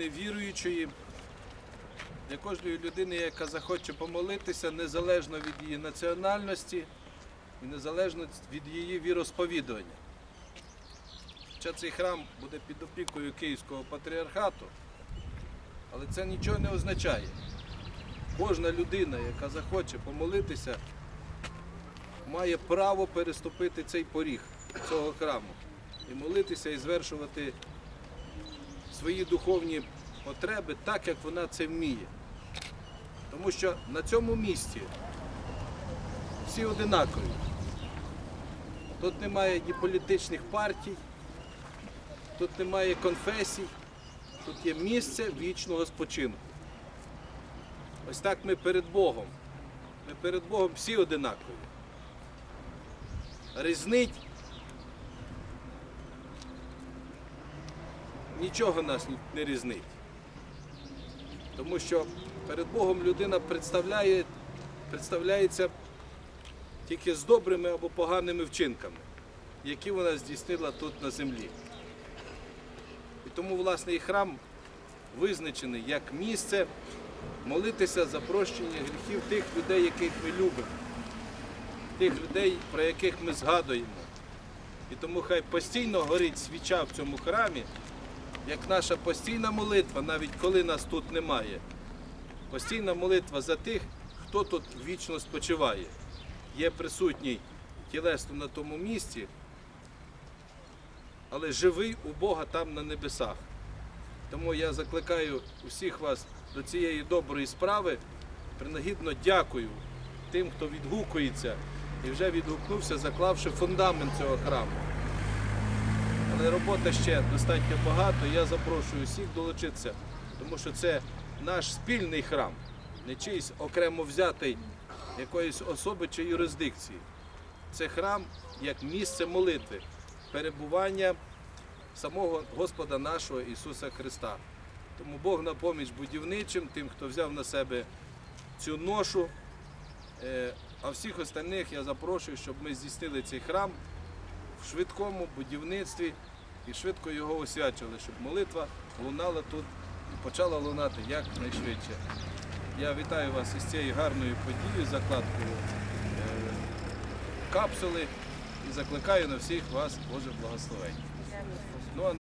людини віруючої, для кожної людини, яка захоче помолитися, незалежно від її національності і незалежно від її віросповідування. Хоча цей храм буде під опікою Київського патріархату, але це нічого не означає. Кожна людина, яка захоче помолитися, має право переступити цей поріг цього храму і молитися і звершувати свої духовні потреби так, як вона це вміє. Тому що на цьому місці всі одинакові. Тут немає ні політичних партій, тут немає конфесій, тут є місце вічного спочинку. Ось так ми перед Богом. Ми перед Богом всі одинакові. Різнить нічого нас не різнить. Тому що перед Богом людина представляє, представляється тільки з добрими або поганими вчинками, які вона здійснила тут на землі. І тому, власне, і храм визначений як місце молитися за прощення гріхів тих людей, яких ми любимо, тих людей, про яких ми згадуємо. І тому хай постійно горить свіча в цьому храмі, як наша постійна молитва, навіть коли нас тут немає. Постійна молитва за тих, хто тут вічно спочиває, є присутній тілесно на тому місці, але живий у Бога там на небесах. Тому я закликаю усіх вас до цієї доброї справи. Принагідно дякую тим, хто відгукується і вже відгукнувся, заклавши фундамент цього храму. Але робота ще достатньо багато. Я запрошую всіх долучитися, тому що це наш спільний храм, не чийсь окремо взятий якоїсь особи чи юрисдикції. Це храм як місце молитви, перебування самого Господа нашого Ісуса Христа. Тому Бог на поміч будівничим, тим, хто взяв на себе цю ношу. Е, А всіх остальних я запрошую, щоб ми здійснили цей храм в швидкому будівництві і швидко його освячили, щоб молитва лунала тут і почала лунати якнайшвидше. Я вітаю вас із цією гарною подією, закладкою е, капсули і закликаю на всіх вас Боже благословення. Ну,